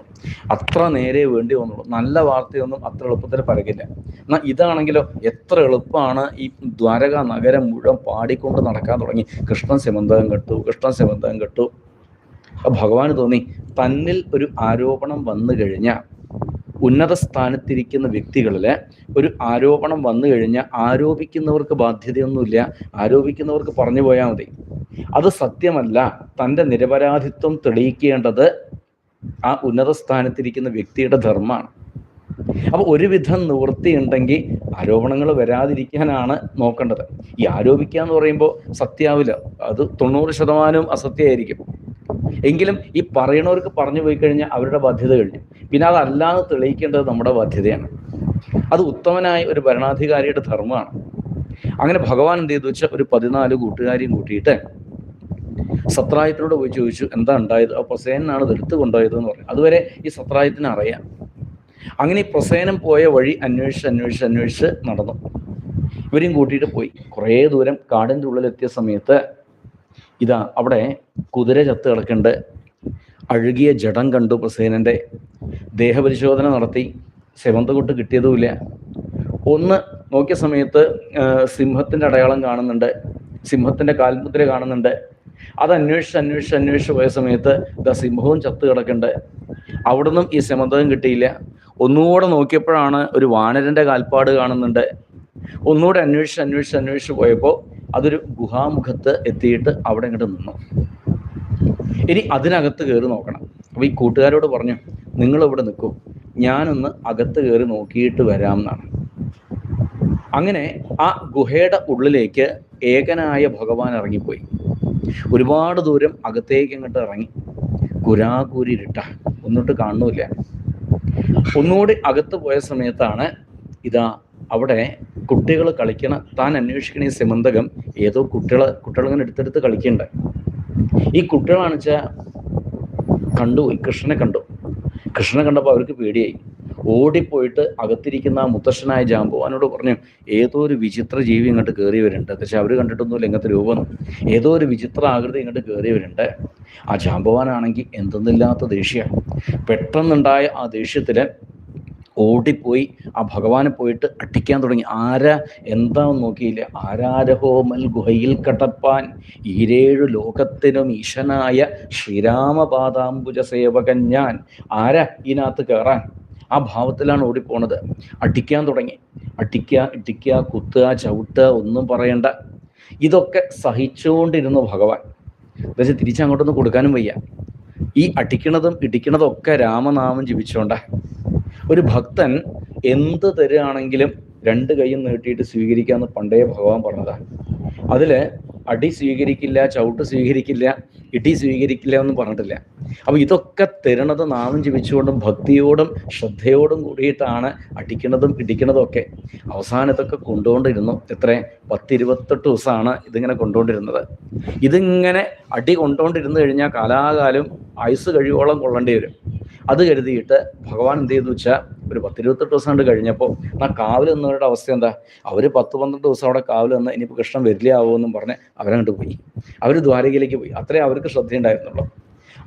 അത്ര നേരെ വേണ്ടി വന്നുള്ളൂ. നല്ല വാർത്തയൊന്നും അത്ര എളുപ്പത്തിൽ പരകില്ല എന്നാൽ ഇതാണെങ്കിലോ എത്ര എളുപ്പമാണ് ഈ ദ്വാരക നഗരം മുഴുവൻ പാടിക്കൊണ്ട് നടക്കാൻ തുടങ്ങി. കൃഷ്ണൻ സെമന്തകം കെട്ടു കൃഷ്ണൻ സെമന്തകം കെട്ടു. ഭഗവാന് തോന്നി തന്നിൽ ഒരു ആരോപണം വന്നു കഴിഞ്ഞാൽ ഉന്നത സ്ഥാനത്തിരിക്കുന്ന വ്യക്തികളിൽ ഒരു ആരോപണം വന്നു കഴിഞ്ഞാൽ ആരോപിക്കുന്നവർക്ക് ബാധ്യതയൊന്നുമില്ല ആരോപിക്കുന്നവർക്ക് പറഞ്ഞു പോയാൽ മതി. അത് സത്യമല്ല. തന്റെ നിരപരാധിത്വം തെളിയിക്കേണ്ടത് ആ ഉന്നത സ്ഥാനത്തിരിക്കുന്ന വ്യക്തിയുടെ ധർമ്മമാണ്. അപ്പൊ ഒരുവിധം നിവൃത്തിയുണ്ടെങ്കിൽ ആരോപണങ്ങൾ വരാതിരിക്കാനാണ് നോക്കേണ്ടത്. ഈ ആരോപിക്കുക എന്ന് പറയുമ്പോൾ സത്യാവില്ല. അത് തൊണ്ണൂറ് ശതമാനവും അസത്യമായിരിക്കും. എങ്കിലും ഈ പറയണവർക്ക് പറഞ്ഞു പോയി കഴിഞ്ഞാൽ അവരുടെ ബാധ്യത കഴിഞ്ഞു. പിന്നെ അതല്ലാതെ തെളിയിക്കേണ്ടത് നമ്മുടെ ബാധ്യതയാണ്. അത് ഉത്തമനായ ഒരു ഭരണാധികാരിയുടെ ധർമ്മമാണ്. അങ്ങനെ ഭഗവാൻ എന്ത് ചെയ്തു? വെച്ചാൽ ഒരു പതിനാല് കൂട്ടുകാരെയും കൂട്ടിയിട്ട് സത്രായത്തിനോട് പോയി ചോദിച്ചു എന്താ ഉണ്ടായത്? അപ്പൊ സേനാണ് എടുത്തു കൊണ്ടുപോയത് എന്ന് പറഞ്ഞു. അതുവരെ ഈ സത്രായത്തിന് അറിയാം. അങ്ങനെ പ്രസേനം പോയ വഴി അന്വേഷിച്ച് അന്വേഷിച്ച് അന്വേഷിച്ച് നടന്നു. ഇവരെയും കൂട്ടിയിട്ട് പോയി. കുറേ ദൂരം കാടിന്റെ ഉള്ളിലെത്തിയ സമയത്ത് ഇതാ അവിടെ കുതിര ചത്ത് കിടക്കുന്നുണ്ട്. അഴുകിയ ജഡം കണ്ടു പ്രസേനന്റെ ദേഹപരിശോധന നടത്തി. സെവന്തകുട്ട് കിട്ടിയതുമില്ല. ഒന്ന് നോക്കിയ സമയത്ത് സിംഹത്തിന്റെ അടയാളം കാണുന്നുണ്ട്. സിംഹത്തിന്റെ കാൽമുദ്ര കാണുന്നുണ്ട്. അത് അന്വേഷിച്ച് അന്വേഷിച്ച് അന്വേഷിച്ച് പോയ സമയത്ത് ഇതാ സിംഹവും ചത്ത് കിടക്കുന്നുണ്ട് അവിടുന്നും ഈ സെമന്തകം കിട്ടിയില്ല. ഒന്നുകൂടെ നോക്കിയപ്പോഴാണ് ഒരു വാനരന്റെ കാൽപ്പാട് കാണുന്നുണ്ട്. ഒന്നുകൂടെ അന്വേഷിച്ച് അന്വേഷിച്ച് അന്വേഷിച്ച് പോയപ്പോൾ അതൊരു ഗുഹാമുഖത്ത് എത്തിയിട്ട് അവിടെ ഇങ്ങോട്ട് നിന്നു. ഇനി അതിനകത്ത് കയറി നോക്കണം. അപ്പോൾ ഈ കൂട്ടുകാരോട് പറഞ്ഞു നിങ്ങൾ ഇവിടെ നിൽക്കൂ. ഞാനൊന്ന് അകത്ത് കയറി നോക്കിയിട്ട് വരാം എന്നാണ് അങ്ങനെ ആ ഗുഹയുടെ ഉള്ളിലേക്ക് ഏകനായ ഭഗവാൻ ഇറങ്ങിപ്പോയി. ഒരുപാട് ദൂരം അകത്തേക്ക് അങ്ങോട്ട് ഇറങ്ങി. കുരാകൂരിരുട്ട. ഒന്നിട്ട് കാണുന്നില്ല ഒന്നുകൂടി അകത്ത് പോയ സമയത്താണ് ഇതാ അവിടെ കുട്ടികൾ കളിക്കണ താൻ അന്വേഷിക്കണ ഈ സിമന്തകം ഏതോ കുട്ടികളെ കുട്ടികളിങ്ങനെ എടുത്തെടുത്ത് കളിക്കണ്ട. ഈ കുട്ടികളാണെന്ന് വെച്ചാൽ കണ്ടുപോയി കൃഷ്ണനെ കണ്ടു. കൃഷ്ണനെ കണ്ടപ്പോൾ അവർക്ക് പേടിയായി. ഓടിപ്പോയിട്ട് അകത്തിരിക്കുന്ന ആ മുത്തശ്ശനായ ജാമ്പവാനോട് പറഞ്ഞു ഏതോ ഒരു വിചിത്ര ജീവി ഇങ്ങോട്ട് കയറി വരുന്നുണ്ട് പക്ഷെ അവർ കണ്ടിട്ടൊന്നുമില്ല ഇങ്ങനത്തെ രൂപം ഏതോ ഒരു വിചിത്ര ആകൃതി ഇങ്ങോട്ട് കയറി വരുന്നുണ്ട് ആ ജാമ്പവാനാണെങ്കിൽ എന്തെന്നില്ലാത്ത ദേഷ്യമാണ് പെട്ടെന്നുണ്ടായ ആ ദേഷ്യത്തിൽ ഓടിപ്പോയി ആ ഭഗവാനെ പോയിട്ട് അട്ടിക്കാൻ തുടങ്ങി. ആരാ? എന്താന്ന് നോക്കിയില്ല. ആരാരഹോമൽ ഗുഹയിൽ കട്ടപ്പാൻ ഈരേഴു ലോകത്തിനും ഈശനായ ശ്രീരാമപാദാംബുജ സേവകൻ ഞാൻ. ആരാ ഇതിനകത്ത് കയറാൻ ആ ഭാവത്തിലാണ് ഓടിപ്പോണത്. അടിക്കാൻ തുടങ്ങി. അടിക്കുക ഇടിക്കുക കുത്തുക ചവിട്ടുക ഒന്നും പറയണ്ട. ഇതൊക്കെ സഹിച്ചുകൊണ്ടിരുന്നു ഭഗവാൻ. പക്ഷെ തിരിച്ചങ്ങോട്ടൊന്നും കൊടുക്കാനും വയ്യ. ഈ അടിക്കണതും ഇടിക്കണതും ഒക്കെ രാമനാമം ജപിച്ചോണ്ട. ഒരു ഭക്തൻ എന്ത് തരുകയാണെങ്കിലും രണ്ട് കൈയും നീട്ടിയിട്ട് സ്വീകരിക്കാമെന്ന് പണ്ടേ ഭഗവാൻ പറഞ്ഞതാണ് അതിൽ അടി സ്വീകരിക്കില്ല ചവിട്ട് സ്വീകരിക്കില്ല ഇടി സ്വീകരിക്കില്ല എന്നും പറഞ്ഞിട്ടില്ല. അപ്പൊ ഇതൊക്കെ തരണത് നാമം ജപിച്ചുകൊണ്ടും ഭക്തിയോടും ശ്രദ്ധയോടും കൂടിയിട്ടാണ് അടിക്കുന്നതും ഇടിക്കുന്നതും ഒക്കെ അവസാനത്തൊക്കെ കൊണ്ടുകൊണ്ടിരുന്നു. എത്ര? പത്തിരുപത്തെട്ട് ദിവസമാണ് ഇതിങ്ങനെ കൊണ്ടുകൊണ്ടിരുന്നത്. ഇതിങ്ങനെ അടി കൊണ്ടുകൊണ്ടിരുന്നു കഴിഞ്ഞാൽ കാലാകാലം ആയുസ് കഴിവോളം കൊള്ളേണ്ടി വരും. അത് കരുതിയിട്ട് ഭഗവാൻ എന്ത് ചെയ്തു വെച്ചാൽ ഒരു പത്തിരുപത്തെട്ട് ദിവസം കണ്ട് കഴിഞ്ഞപ്പോൾ ആ കാവൽ നിന്നവരുടെ അവസ്ഥ എന്താ? അവർ പത്ത് പന്ത്രണ്ട് ദിവസം അവിടെ കാവൽ നിന്ന് ഇനിയിപ്പോൾ കൃഷ്ണൻ വരില്ലാവോന്നും പറഞ്ഞ് അവരങ്ങോട്ട് പോയി. അവർ ദ്വാരകയിലേക്ക് പോയി. അത്രേ അവർക്ക് ശ്രദ്ധയുണ്ടായിരുന്നുള്ളൂ.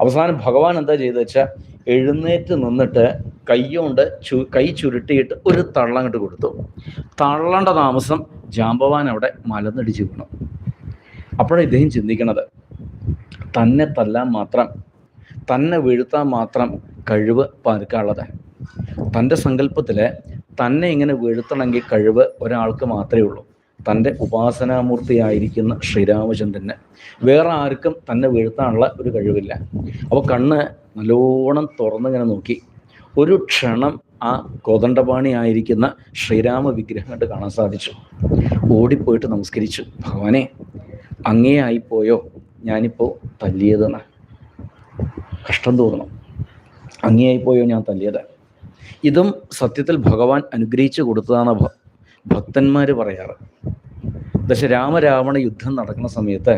അവസാനം ഭഗവാൻ എന്താ ചെയ്തു വെച്ചാൽ എഴുന്നേറ്റ് നിന്നിട്ട് കൈയോണ്ട് ചു കൈ ചുരുട്ടിയിട്ട് ഒരു തള്ളം അങ്ങോട്ട് കൊടുത്തു. തള്ളേണ്ട താമസം ജാമ്പവാൻ അവിടെ മലന്നിടിച്ച് വീണു. അപ്പോഴാണ് ഇദ്ദേഹം ചിന്തിക്കണത് തന്നെ തല്ലാൻ മാത്രം തന്നെ വീഴ്ത്താൻ മാത്രം കഴിവ് പതുക്കാനുള്ളത് തന്റെ സങ്കല്പത്തിൽ തന്നെ ഇങ്ങനെ വീഴ്ത്തണമെങ്കിൽ കഴിവ് ഒരാൾക്ക് മാത്രമേ ഉള്ളൂ. തന്റെ ഉപാസനാമൂർത്തിയായിരിക്കുന്ന ശ്രീരാമചന്ദ്രന് വേറെ ആർക്കും തന്നെ വീഴ്ത്താനുള്ള ഒരു കഴിവില്ല. അപ്പോൾ കണ്ണ് നല്ലോണം തുറന്നിങ്ങനെ നോക്കി. ഒരു ക്ഷണം ആ കോതണ്ടപാണി ആയിരിക്കുന്ന ശ്രീരാമ വിഗ്രഹം കണ്ട് കാണാൻ സാധിച്ചു. ഓടിപ്പോയിട്ട് നമസ്കരിച്ചു. ഭഗവാനെ അങ്ങേ ആയിപ്പോയോ ഞാനിപ്പോൾ തല്ലിയതെന്ന്. കഷ്ടം തോന്നണം. അങ്ങേയായിപ്പോയോ ഞാൻ തല്ലിയത്? ഇതും സത്യത്തിൽ ഭഗവാൻ അനുഗ്രഹിച്ചു കൊടുത്തതാണ് ഭക്തന്മാർ പറയാറ്. പക്ഷെ രാമരാവണ യുദ്ധം നടക്കുന്ന സമയത്ത്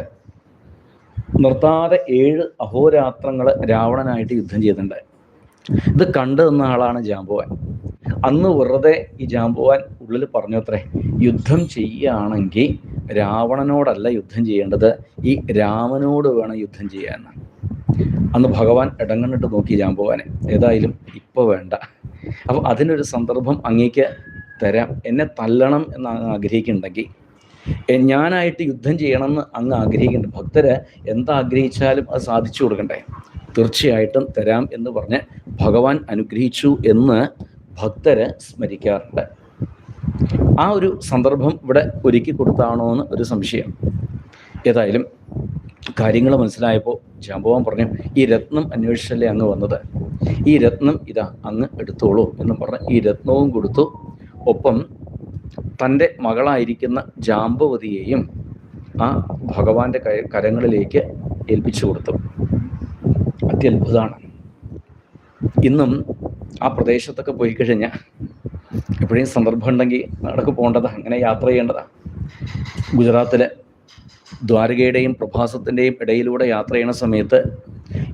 നിർത്താതെ ഏഴ് അഹോരാത്രങ്ങൾ രാവണനായിട്ട് യുദ്ധം ചെയ്തിട്ടുണ്ട്. ഇത് കണ്ടു നിന്ന ആളാണ് ജാമ്പവാൻ അന്ന് വെറുതെ ഈ ജാമ്പവാൻ ഉള്ളിൽ പറഞ്ഞു അത്രേ യുദ്ധം ചെയ്യുകയാണെങ്കിൽ രാവണനോടല്ല യുദ്ധം ചെയ്യേണ്ടത് ഈ രാമനോട് വേണം യുദ്ധം ചെയ്യാന്ന്. അന്ന് ഭഗവാൻ ഇടങ്ങണിട്ട് നോക്കി ജാമ്പവാനെ ഏതായാലും ഇപ്പോൾ വേണ്ട. അപ്പോൾ അതിനൊരു സന്ദർഭം അങ്ങേക്ക് തരാം എന്നെ തല്ലണം എന്ന് അങ്ങ് ആഗ്രഹിക്കുന്നുണ്ടെങ്കിൽ ഞാനായിട്ട് യുദ്ധം ചെയ്യണമെന്ന് അങ്ങ് ആഗ്രഹിക്കുന്നുണ്ട്. ഭക്തര് എന്താഗ്രഹിച്ചാലും അത് സാധിച്ചു കൊടുക്കണ്ടേ? തീർച്ചയായിട്ടും തരാം എന്ന് പറഞ്ഞ് ഭഗവാൻ അനുഗ്രഹിച്ചു എന്ന് ഭക്തര് സ്മരിക്കാറുണ്ട്. ആ ഒരു സന്ദർഭം ഇവിടെ ഒരുക്കി കൊടുത്താണോ എന്ന് ഒരു സംശയം. ഏതായാലും കാര്യങ്ങൾ മനസ്സിലായപ്പോൾ ജാമ്പവാൻ പറഞ്ഞു ഈ രത്നം അന്വേഷിച്ചല്ലേ അങ്ങ് വന്നത്? ഈ രത്നം ഇതാ അങ്ങ് എടുത്തോളൂ എന്ന് പറഞ്ഞ് ഈ രത്നവും കൊടുത്തു. ഒപ്പം തന്റെ മകളായിരിക്കുന്ന ജാമ്പവതിയെയും ആ ഭഗവാന്റെ കരങ്ങളിലേക്ക് ഏൽപ്പിച്ചു കൊടുത്തു. അത്യത്ഭുതമാണ്. ഇന്നും ആ പ്രദേശത്തൊക്കെ പോയി കഴിഞ്ഞാൽ എപ്പോഴും സന്ദർഭം ഉണ്ടെങ്കിൽ നടക്ക് പോകേണ്ടതാ അങ്ങനെ യാത്ര ചെയ്യേണ്ടതാ. ഗുജറാത്തിലെ ദ്വാരകയുടെയും പ്രഭാസത്തിന്റെയും ഇടയിലൂടെ യാത്ര ചെയ്യുന്ന സമയത്ത്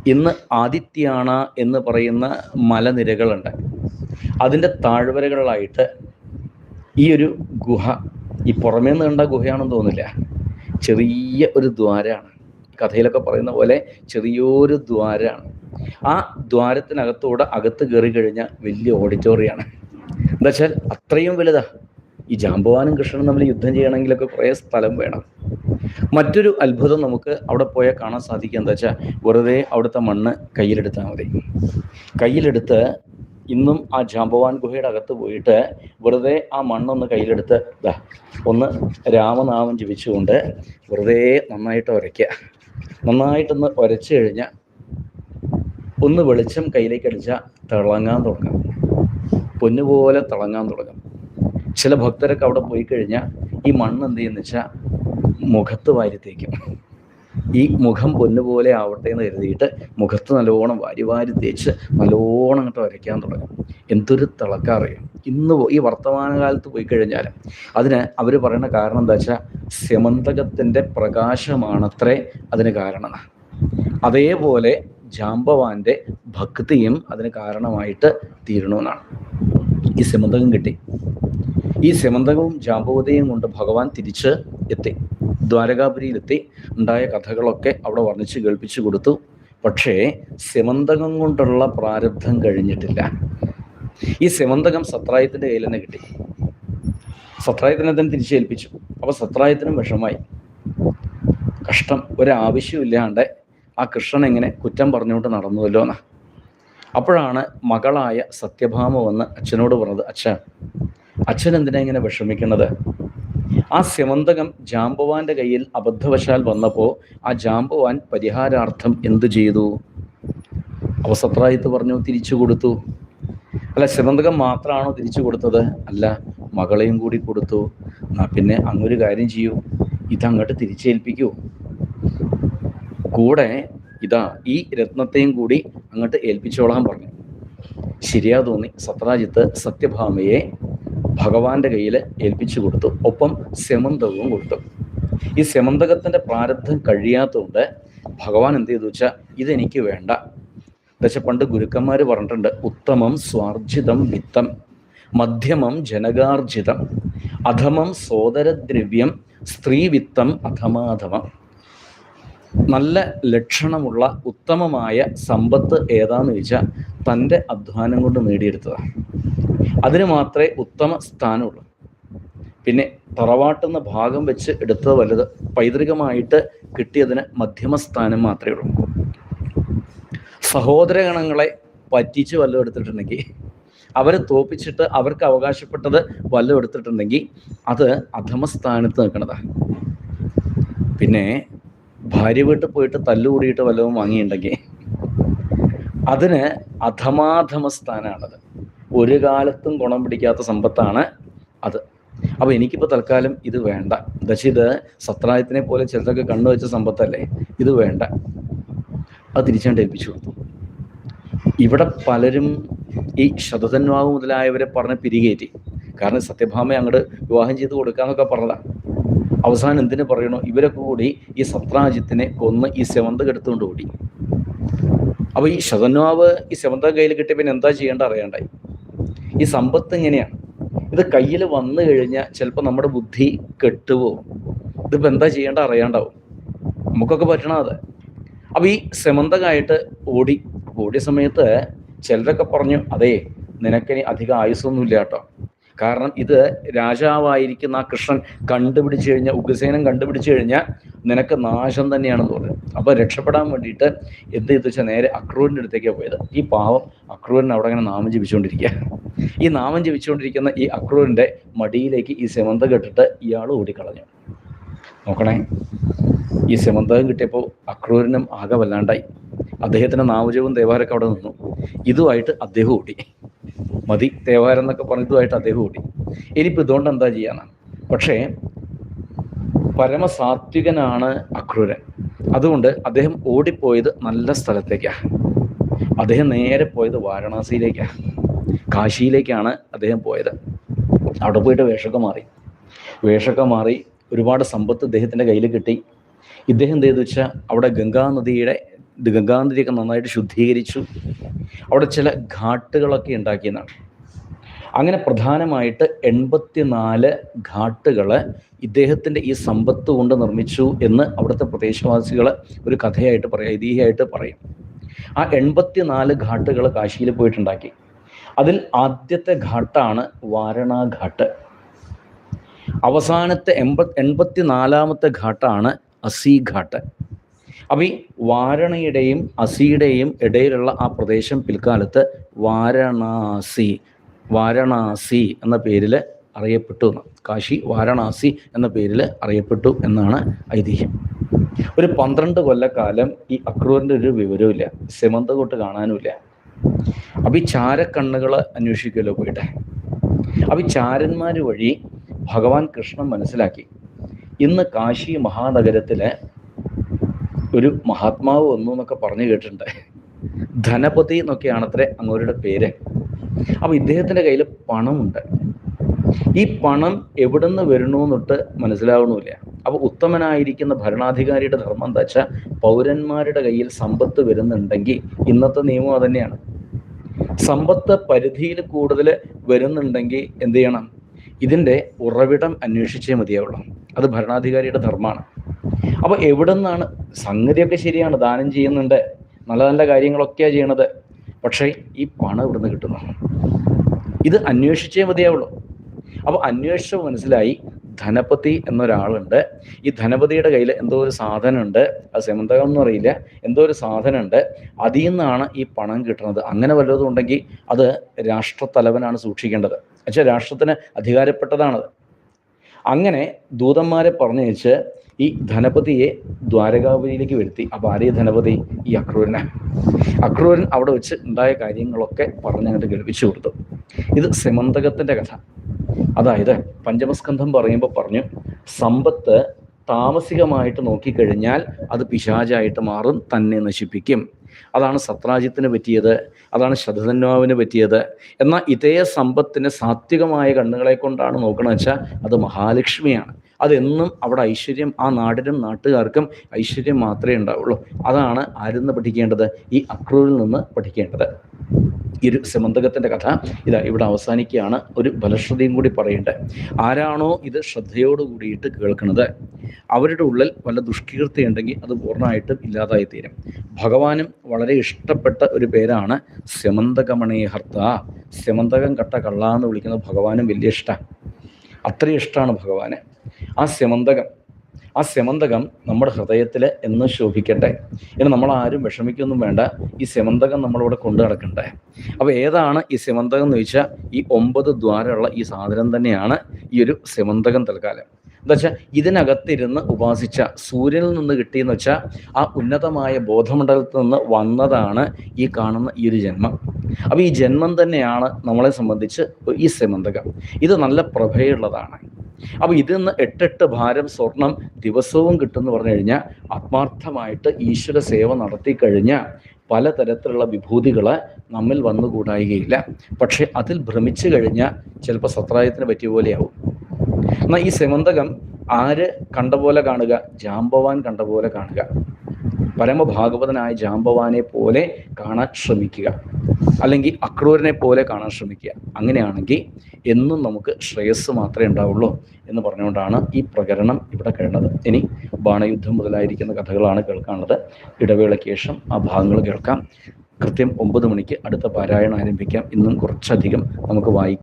ഇന്ന് ആദിത്യാണ എന്ന് പറയുന്ന മലനിരകളുണ്ട്. അതിന്റെ താഴ്വരകളിലായിട്ട് ഈ ഒരു ഗുഹ ഈ പുറമേ നിന്ന് കണ്ട ഗുഹയാണെന്ന് തോന്നില്ല ചെറിയ ഒരു ദ്വാരമാണ്. കഥയിലൊക്കെ പറയുന്ന പോലെ ചെറിയൊരു ദ്വാരമാണ്. ആ ദ്വാരത്തിനകത്തൂടെ അകത്ത് കയറി കഴിഞ്ഞാൽ വലിയ ഓഡിറ്റോറിയമാണ് എന്താ വെച്ചാൽ അത്രയും വലുതാ. ഈ ജാമ്പവാനും കൃഷ്ണനും തമ്മിൽ യുദ്ധം ചെയ്യണമെങ്കിലൊക്കെ കുറേ സ്ഥലം വേണം. മറ്റൊരു അത്ഭുതം നമുക്ക് അവിടെ പോയാൽ കാണാൻ സാധിക്കുക എന്താ വെച്ചാൽ വെറുതെ അവിടുത്തെ മണ്ണ് കയ്യിലെടുത്താൽ മതി. കയ്യിലെടുത്ത് ഇന്നും ആ ജാമ്പവാൻ ഗുഹയുടെ അകത്ത് പോയിട്ട് വെറുതെ ആ മണ്ണൊന്ന് കയ്യിലെടുത്ത് ഒന്ന് രാമനാമം ജപിച്ചുകൊണ്ട് വെറുതെ നന്നായിട്ട് ഉരയ്ക്കുക നന്നായിട്ടൊന്ന് ഉരച്ചു കഴിഞ്ഞാൽ ഒന്ന് വെളിച്ചം കയ്യിലേക്ക് അടിച്ചാൽ തിളങ്ങാൻ തുടങ്ങും. പൊന്നുപോലെ തിളങ്ങാൻ തുടങ്ങും. ചില ഭക്തരൊക്കെ അവിടെ പോയി കഴിഞ്ഞാൽ ഈ മണ്ണ് എന്ത് ചെയ്യുന്ന വെച്ചാൽ മുഖത്ത് വാരിത്തേക്കും ഈ മുഖം പൊന്നുപോലെ ആവട്ടെ എന്ന് കരുതിയിട്ട് മുഖത്ത് നല്ലോണം വാരി വാരി തേച്ച് നല്ലോണം അങ്ങോട്ട് വരയ്ക്കാൻ തുടങ്ങും. എന്തൊരു തിളക്കറിയാം ഇന്ന് ഈ വർത്തമാനകാലത്ത് പോയി കഴിഞ്ഞാൽ അതിന് അവർ പറയുന്ന കാരണം എന്താ വെച്ചാൽ സെമന്തകത്തിന്റെ പ്രകാശമാണത്രേ അതിന് കാരണം. അതേപോലെ ജാമ്പവാന്റെ ഭക്തിയും അതിന് കാരണമായിട്ട് തീരണമെന്നാണ് ഈ സെമന്തകം കിട്ടി. ഈ സെമന്തകവും ജാമ്പവതയും കൊണ്ട് ഭഗവാൻ തിരിച്ച് എത്തി. ദ്വാരകാപുരിയിലെത്തി ഉണ്ടായ കഥകളൊക്കെ അവിടെ വർണിച്ച് കേൾപ്പിച്ചു കൊടുത്തു. പക്ഷേ സെമന്തകം കൊണ്ടുള്ള പ്രാരബ്ധം കഴിഞ്ഞിട്ടില്ല. ഈ സെമന്തകം സത്രായത്തിന്റെ കയ്യിൽ തന്നെ കിട്ടി. സത്രായത്തിനെ തന്നെ തിരിച്ചേൽപ്പിച്ചു അപ്പോൾ സത്രായത്തിനും വിഷമായി. കഷ്ടം ഒരാവശ്യമില്ലാണ്ട് ആ കൃഷ്ണൻ എങ്ങനെ കുറ്റം പറഞ്ഞുകൊണ്ട് നടന്നുവല്ലോ എന്നാ. അപ്പോഴാണ് മകളായ സത്യഭാമ വന്ന് അച്ഛനോട് പറഞ്ഞത് അച്ഛൻ അച്ഛൻ എന്തിനാ ഇങ്ങനെ വിഷമിക്കുന്നത്? ആ സ്യമന്തകം ജാമ്പവാന്റെ കയ്യിൽ അബദ്ധവശാൽ വന്നപ്പോൾ ആ ജാമ്പവാൻ പരിഹാരാർത്ഥം എന്തു ചെയ്തു? അവസത്രായത്ത് പറഞ്ഞു തിരിച്ചു കൊടുത്തു. അല്ല സ്യമന്തകം മാത്രമാണോ തിരിച്ചു കൊടുത്തത്? അല്ല മകളെയും കൂടി കൊടുത്തു. എന്നാ പിന്നെ അങ്ങൊരു കാര്യം ചെയ്യൂ. ഇതങ്ങോട്ട് തിരിച്ചേൽപ്പിക്കൂ. കൂടെ ഇതാ ഈ രത്നത്തെയും കൂടി അങ്ങോട്ട് ഏൽപ്പിച്ചോളാൻ പറഞ്ഞു. ശരിയാ തോന്നി. സത്രാജിത്ത് സത്യഭാമയെ ഭഗവാന്റെ കയ്യിൽ ഏൽപ്പിച്ചു കൊടുത്തു. ഒപ്പം സെമന്തകവും കൊടുത്തു. ഈ സെമന്തകത്തിന്റെ പ്രാരബ്ധം കഴിയാത്തതുകൊണ്ട് ഭഗവാൻ എന്ത് ചെയ്തു വെച്ചാൽ ഇതെനിക്ക് വേണ്ട. എന്താ പണ്ട് ഗുരുക്കന്മാർ പറഞ്ഞിട്ടുണ്ട് ഉത്തമം സ്വാർജിതം വിത്തം മധ്യമം ജനകാർജിതം അധമം സോദരദ്രവ്യം സ്ത്രീവിത്തം അധമാധമം നല്ല ലക്ഷണമുള്ള ഉത്തമമായ സമ്പത്ത് ഏതാന്ന് ചോദിച്ചാൽ തന്റെ അധ്വാനം കൊണ്ട് നേടിയെടുത്തതാണ് അതിന് മാത്രമേ ഉത്തമ സ്ഥാനമുള്ളൂ. പിന്നെ തറവാട്ടുന്ന ഭാഗം വെച്ച് എടുത്തത് വലുത് പൈതൃകമായിട്ട് കിട്ടിയതിന് മധ്യമ സ്ഥാനം മാത്രമേ ഉള്ളൂ. സഹോദരഗണങ്ങളെ പറ്റിച്ച് വല്ലതും എടുത്തിട്ടുണ്ടെങ്കിൽ അവരെ തോപ്പിച്ചിട്ട് അവർക്ക് അവകാശപ്പെട്ടത് വല്ലതും എടുത്തിട്ടുണ്ടെങ്കിൽ അത് അധമസ്ഥാനത്ത് നിൽക്കുന്നതാണ് പിന്നെ ഭാര്യ വീട്ടിൽ പോയിട്ട് തല്ലുകൂടിയിട്ട് വല്ലതും വാങ്ങിയിട്ടുണ്ടെങ്കിൽ അതിന് അധമാധമ സ്ഥാനമാണത്. ഒരു കാലത്തും ഗുണം പിടിക്കാത്ത സമ്പത്താണ് അത്. അപ്പോൾ എനിക്കിപ്പോൾ തൽക്കാലം ഇത് വേണ്ട. എന്താ ഇത് സത്രായത്തിനെ പോലെ ചിലതൊക്കെ കണ്ണു വെച്ച സമ്പത്തല്ലേ? ഇത് വേണ്ട. അത് തിരിച്ചാണ്ട് ഏൽപ്പിച്ചു ഇവിടെ പലരും ഈ ശതധന്വാവ് മുതലായവരെ പറഞ്ഞ് പിരികേറ്റി. കാരണം സത്യഭാമ അങ്ങോട്ട് വിവാഹം ചെയ്ത് കൊടുക്കാന്നൊക്കെ പറഞ്ഞതാണ് അവസാനം എന്തിനു പറയണോ? ഇവരൊക്കെ കൂടി ഈ സത്രാജിത്തിനെ കൊന്ന് ഈ സെവന്ത കെടുത്തുകൊണ്ട് ഓടി. അപ്പോൾ ഈ ശതന്വാവ് ഈ സെവന്ത കയ്യിൽ കിട്ടിയ പിന്നെ എന്താ ചെയ്യേണ്ട അറിയാണ്ടായി. ഈ സമ്പത്ത് എങ്ങനെയാണ് ഇത് കയ്യിൽ വന്നു കഴിഞ്ഞാൽ ചിലപ്പോൾ നമ്മുടെ ബുദ്ധി കെട്ടുപോകും ഇതിപ്പോൾ എന്താ ചെയ്യേണ്ട അറിയാണ്ടാവും. നമുക്കൊക്കെ പറ്റണം അത്. അപ്പോൾ ഈ സെമന്തകായിട്ട് ഓടി ഓടിയ സമയത്ത് ചിലരൊക്കെ പറഞ്ഞു അതേ നിനക്കിനി അധികം ആയുസൊന്നുമില്ല കേട്ടോ കാരണം ഇത് രാജാവായിരിക്കുന്ന ആ കൃഷ്ണൻ കണ്ടുപിടിച്ചു കഴിഞ്ഞാൽ ഉഗ്രസേനം കണ്ടുപിടിച്ചു കഴിഞ്ഞാൽ നിനക്ക് നാശം തന്നെയാണെന്ന് പറഞ്ഞു. അപ്പോൾ രക്ഷപ്പെടാൻ വേണ്ടിയിട്ട് എന്ത് ചെയ്തു വെച്ചാൽ നേരെ അക്രൂരിന്റെ അടുത്തേക്കാണ് പോയത്. ഈ പാവം അക്രൂരൻ അവിടെ അങ്ങനെ നാമം ജപിച്ചുകൊണ്ടിരിക്കുക. ഈ നാമം ജപിച്ചുകൊണ്ടിരിക്കുന്ന ഈ അക്രൂരിന്റെ മടിയിലേക്ക് ഈ സെമന്ത കെട്ടിട്ട് ഇയാൾ ഓടിക്കളഞ്ഞു. നോക്കണേ. ഈ സെമന്തകം കിട്ടിയപ്പോൾ അക്രൂരനും ആകെ വല്ലാണ്ടായി. അദ്ദേഹത്തിന്റെ നാമജവും ദേവാരൊക്കെ അവിടെ നിന്നു. ഇതുമായിട്ട് അദ്ദേഹം ഓടി. മതി ദേവാരം എന്നൊക്കെ പറഞ്ഞ ഇതുമായിട്ട് അദ്ദേഹം ഓടി. ഇനിയിപ്പോൾ ഇതുകൊണ്ട് എന്താ ചെയ്യാനാണ് പക്ഷേ പരമസാത്വികനാണ് അക്രൂരൻ. അതുകൊണ്ട് അദ്ദേഹം ഓടിപ്പോയത് നല്ല സ്ഥലത്തേക്കാണ് അദ്ദേഹം നേരെ പോയത് വാരണാസിയിലേക്കാണ് കാശിയിലേക്കാണ് അദ്ദേഹം പോയത്. അവിടെ പോയിട്ട് വേഷമൊക്കെ മാറി. വേഷമൊക്കെ മാറി ഒരുപാട് സമ്പത്ത് ഇദ്ദേഹത്തിന്റെ കയ്യിൽ കിട്ടി. ഇദ്ദേഹം എന്ത് ചെയ്തു വെച്ചാൽ അവിടെ ഗംഗാനദിയുടെ ഗംഗാനദിയൊക്കെ നന്നായിട്ട് ശുദ്ധീകരിച്ചു. അവിടെ ചില ഘാട്ടുകളൊക്കെ ഉണ്ടാക്കിയെന്നാണ്. അങ്ങനെ പ്രധാനമായിട്ട് എൺപത്തിനാല് ഘാട്ടുകൾ ഇദ്ദേഹത്തിന്റെ ഈ സമ്പത്ത് കൊണ്ട് നിർമ്മിച്ചു എന്ന് അവിടുത്തെ പ്രദേശവാസികൾ ഒരു കഥയായിട്ട് പറയാം ഐതിഹ്യമായിട്ട് പറയും. ആ എൺപത്തിനാല് ഘാട്ടുകൾ കാശിയിൽ പോയിട്ടുണ്ടാക്കി. അതിൽ ആദ്യത്തെ ഘാട്ടാണ് വാരണാഘാട്ട്. അവസാനത്തെ എൺപത് എൺപത്തിനാലാമത്തെ ഘാട്ടാണ് അസി ഘാട്ട്. അപ്പം ഈ വാരണയുടെയും അസിയുടെയും ഇടയിലുള്ള ആ പ്രദേശം പിൽക്കാലത്ത് വാരണാസി വാരണാസി എന്ന പേരിൽ അറിയപ്പെട്ടു എന്ന് കാശി വാരണാസി എന്ന പേരിൽ അറിയപ്പെട്ടു എന്നാണ് ഐതിഹ്യം. ഒരു പന്ത്രണ്ട് കൊല്ലക്കാലം ഈ അക്രൂറിന്റെ ഒരു വിവരവുമില്ല. സെമന്ത കൊട്ട് കാണാനുമില്ല. അപ്പം ഈ ചാരക്കണ്ണുകൾ അന്വേഷിക്കുമല്ലോ പോയിട്ട്. അപ്പം ഈ ചാരന്മാർ വഴി ഭഗവാൻ കൃഷ്ണൻ മനസ്സിലാക്കി. ഇന്ന് കാശി മഹാനഗരത്തിലെ ഒരു മഹാത്മാവ് വന്നു എന്നൊക്കെ പറഞ്ഞു കേട്ടിട്ടുണ്ട്. ധനപതി എന്നൊക്കെയാണ് അത്ര അങ്ങോരുടെ പേര്. അപ്പോൾ ഇദ്ദേഹത്തിന്റെ കയ്യിൽ പണമുണ്ട്. ഈ പണം എവിടെ വരുന്നു എന്നിട്ട് മനസ്സിലാവണമില്ല അപ്പോൾ ഉത്തമനായിരിക്കുന്ന ഭരണാധികാരിയുടെ ധർമ്മം എന്താ വെച്ചാൽ പൗരന്മാരുടെ കയ്യിൽ സമ്പത്ത് വരുന്നുണ്ടെങ്കിൽ ഇന്നത്തെ നിയമം അതന്നെയാണ് സമ്പത്ത് പരിധിയിൽ കൂടുതൽ വരുന്നുണ്ടെങ്കിൽ എന്ത് ചെയ്യണം? ഇതിന്റെ ഉറവിടം അന്വേഷിച്ചേ മതിയാവുള്ളൂ. അത് ഭരണാധികാരിയുടെ ധർമ്മമാണ്. അപ്പോൾ എവിടെ നിന്നാണ് സംഗതിയൊക്കെ ശരിയാണ് ദാനം ചെയ്യുന്നുണ്ട് നല്ല നല്ല കാര്യങ്ങളൊക്കെയാണ് ചെയ്യണത്. പക്ഷേ ഈ പണം ഇവിടുന്ന് കിട്ടുന്നു? ഇത് അന്വേഷിച്ചേ മതിയാവുള്ളൂ. അപ്പോൾ അന്വേഷിച്ച് മനസ്സിലായി ധനപതി എന്നൊരാളുണ്ട്. ഈ ധനപതിയുടെ കയ്യിൽ എന്തോ ഒരു സാധനമുണ്ട്. അത് സെമന്തകം എന്ന് അറിയില്ല എന്തോ ഒരു സാധനമുണ്ട്. അതിൽ നിന്നാണ് ഈ പണം കിട്ടുന്നത്. അങ്ങനെ വല്ലതും ഉണ്ടെങ്കിൽ അത് രാഷ്ട്രത്തലവനാണ് സൂക്ഷിക്കേണ്ടത്. വെച്ചാൽ രാഷ്ട്രത്തിന് അധികാരപ്പെട്ടതാണത് അങ്ങനെ ദൂതന്മാരെ പറഞ്ഞയച്ച് ഈ ധനപതിയെ ദ്വാരകാപുരിയിലേക്ക് വരുത്തി. അപ്പോൾ ആരേ ധനപതി ഈ അക്രൂരനെ. അക്രൂരൻ അവിടെ വെച്ച് ഉണ്ടായ കാര്യങ്ങളൊക്കെ പറഞ്ഞങ്ങോട്ട് കേൾപ്പിച്ചു കൊടുത്തു. ഇത് സിമന്തകത്തിന്റെ കഥ. അതായത് പഞ്ചമസ്കന്ധം പറയുമ്പോൾ പറഞ്ഞു സമ്പത്ത് താമസികമായിട്ട് നോക്കിക്കഴിഞ്ഞാൽ അത് പിശാചായിട്ട് മാറും തന്നെ നശിപ്പിക്കും. അതാണ് സത്രാജിത്തിന് പറ്റിയത് അതാണ് ശതധന്വാവിന് പറ്റിയത്. എന്നാൽ ഇതേ സമ്പത്തിന് സാത്വികമായ കണ്ണുകളെ കൊണ്ടാണ് നോക്കണമെന്ന് വെച്ചാൽ അത് മഹാലക്ഷ്മിയാണ്. അതെന്നും അവിടെ ഐശ്വര്യം ആ നാടിനും നാട്ടുകാർക്കും ഐശ്വര്യം മാത്രമേ ഉണ്ടാവുള്ളൂ. അതാണ് ആരുന്ന് പഠിക്കേണ്ടത്? ഈ അക്രൂരിൽ നിന്ന് പഠിക്കേണ്ടത്. ഒരു സമന്തകത്തിന്റെ കഥ ഇതാ ഇവിടെ അവസാനിക്കുകയാണ്. ഒരു ഫലശ്രുതിയും കൂടി പറയേണ്ടത് ആരാണോ ഇത് ശ്രദ്ധയോട് കൂടിയിട്ട് കേൾക്കുന്നത്? അവരുടെ ഉള്ളിൽ വല്ല ദുഷ്കീർത്തി ഉണ്ടെങ്കിൽ അത് പൂർണമായിട്ടും ഇല്ലാതായി തീരും ഭഗവാനും വളരെ ഇഷ്ടപ്പെട്ട ഒരു പേരാണ് സ്യമന്തകമണീഹർത്ത സ്യമന്തകം കട്ട കള്ള എന്ന് വിളിക്കുന്ന ഭഗവാനും വലിയ ഇഷ്ടമാണ് അത്രയും ഇഷ്ടമാണ് ഭഗവാന്. ആ സ്യമന്തകം ആ സെമന്തകം നമ്മുടെ ഹൃദയത്തിൽ എന്ന് ശോഭിക്കട്ടെ. ഇനി നമ്മൾ ആരും വിഷമിക്കൊന്നും വേണ്ട. ഈ സെമന്തകം നമ്മളിവിടെ കൊണ്ടു നടക്കണ്ടേ. അപ്പോൾ ഏതാണ് ഈ സെമന്തകം എന്ന് ചോദിച്ചാൽ ഈ ഒമ്പത് ദ്വാരമുള്ള ഈ സാധനം തന്നെയാണ് ഈ ഒരു സെമന്തകം തൽക്കാലം. എന്താ വെച്ചാൽ ഇതിനകത്തിരുന്ന് ഉപാസിച്ച സൂര്യനിൽ നിന്ന് കിട്ടിയെന്ന് വെച്ചാൽ ആ ഉന്നതമായ ബോധമണ്ഡലത്തിൽ നിന്ന് വന്നതാണ് ഈ കാണുന്ന ഈ ഒരു ജന്മം. അപ്പോൾ ഈ ജന്മം തന്നെയാണ് നമ്മളെ സംബന്ധിച്ച് ഈ സെമന്തകം. ഇത് നല്ല പ്രഭയുള്ളതാണ്. അപ്പോൾ ഇതിൽ നിന്ന് എട്ടെട്ട് ഭാരം സ്വർണം ദിവസവും കിട്ടുമെന്ന് പറഞ്ഞു കഴിഞ്ഞാൽ ആത്മാർത്ഥമായിട്ട് ഈശ്വര സേവ നടത്തി കഴിഞ്ഞാൽ പലതരത്തിലുള്ള വിഭൂതികൾ നമ്മിൽ വന്നുകൂടായികയില്ല പക്ഷെ അതിൽ ഭ്രമിച്ചു കഴിഞ്ഞാൽ ചിലപ്പോൾ സത്രായത്തിന് പറ്റിയ പോലെയാവും. എന്നാൽ ഈ സെമന്തകം ആര് കണ്ട പോലെ കാണുക? ജാമ്പവാൻ കണ്ട പോലെ കാണുക. പരമഭാഗവതനായ ജാമ്പവാനെ പോലെ കാണാൻ ശ്രമിക്കുക. അല്ലെങ്കിൽ അക്രൂരനെ പോലെ കാണാൻ ശ്രമിക്കുക. അങ്ങനെയാണെങ്കിൽ എന്നും നമുക്ക് ശ്രേയസ് മാത്രമേ ഉണ്ടാവുള്ളൂ എന്ന് പറഞ്ഞുകൊണ്ടാണ് ഈ പ്രകരണം ഇവിടെ കഴിയുന്നത് ഇനി ബാണയുദ്ധം മുതലായിരിക്കുന്ന കഥകളാണ് കേൾക്കാനുള്ളത്. ഇടവേളയ്ക്ക് ശേഷം ആ ഭാഗങ്ങൾ കേൾക്കാം. കൃത്യം ഒമ്പത് മണിക്ക് അടുത്ത പാരായണം ആരംഭിക്കാം. ഇന്നും കുറച്ചധികം നമുക്ക് വായിക്കാം